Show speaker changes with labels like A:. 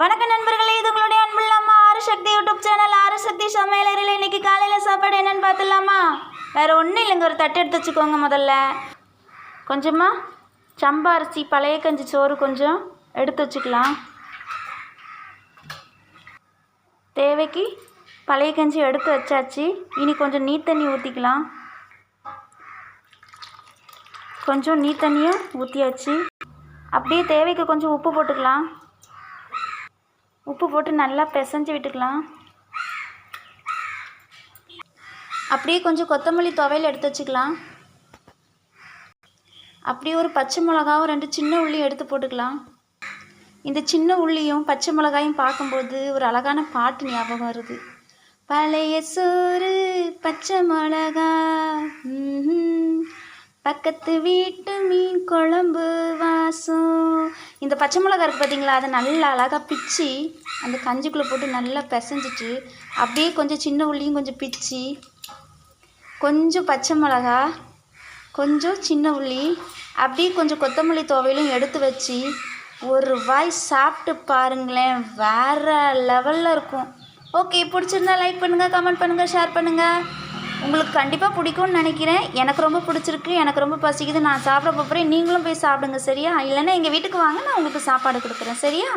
A: வணக்கம் நண்பர்களே இது உங்களுடைய அன்புள்ள ஆறு சக்தி யூடியூப் சேனல். ஆறுசக்தி சமையலறையில் இன்னைக்கு காலையில் சாப்பாடு என்னன்னு பார்த்துலாமா வேறு ஒன்றும் இல்லைங்க ஒரு தட்டு எடுத்து வச்சுக்கோங்க முதல்ல. கொஞ்சமாக சம்பா அரிசி பழைய கஞ்சி சோறு கொஞ்சம் எடுத்து வச்சுக்கலாம். தேவைக்கு பழைய கஞ்சி எடுத்து வச்சாச்சு. இனி கொஞ்சம் நீர் தண்ணி ஊற்றிக்கலாம் கொஞ்சம் நீர் தண்ணியும் ஊற்றியாச்சு அப்படியே தேவைக்கு கொஞ்சம் உப்பு போட்டுக்கலாம். உப்பு போட்டு நல்லா பிசைஞ்சு விட்டுக்கலாம். அப்படியே கொஞ்சம் கொத்தமல்லி துவையல் எடுத்து வச்சுக்கலாம். அப்படியே ஒரு பச்சை மிளகாவும் ரெண்டு சின்ன உள்ளி எடுத்து போட்டுக்கலாம். இந்த சின்ன உள்ளியும் பச்சை மிளகாயும் பார்க்கும்போது ஒரு அழகான பாட்டு ஞாபகம் வருது. பழைய சோறு பச்சை மிளகா பக்கத்து வீட்டு மீன் குழம்பு இந்த பச்சை மிளகா இருக்குது பார்த்தீங்களா அதை நல்லா அழகாக பிச்சு அந்த கஞ்சிக்குள்ளே போட்டு நல்லா பிசைஞ்சிட்டு அப்படியே கொஞ்சம் சின்ன உள்ளியும் கொஞ்சம் பிச்சு கொஞ்சம் பச்சை மிளகா கொஞ்சம் சின்ன உள்ளி அப்படியே கொஞ்சம் கொத்தமல்லி துவையிலும் எடுத்து வச்சு ஒரு வாய் சாப்பிட்டு பாருங்களேன் வேற லெவலில் இருக்கும். ஓகே பிடிச்சிருந்தா லைக் பண்ணுங்கள் கமெண்ட் பண்ணுங்கள் ஷேர் பண்ணுங்கள் உங்களுக்கு கண்டிப்பாக பிடிக்கும்னு நினைக்கிறேன். எனக்கு ரொம்ப பிடிச்சிருக்கு எனக்கு ரொம்ப பசிக்குது. நான் சாப்பிட போகிறேன் நீங்களும் போய் சாப்பிடுங்க சரியா? இல்லைன்னா எங்கள் வீட்டுக்கு வாங்க நான் உங்களுக்கு சாப்பாடு கொடுக்குறேன் சரியா?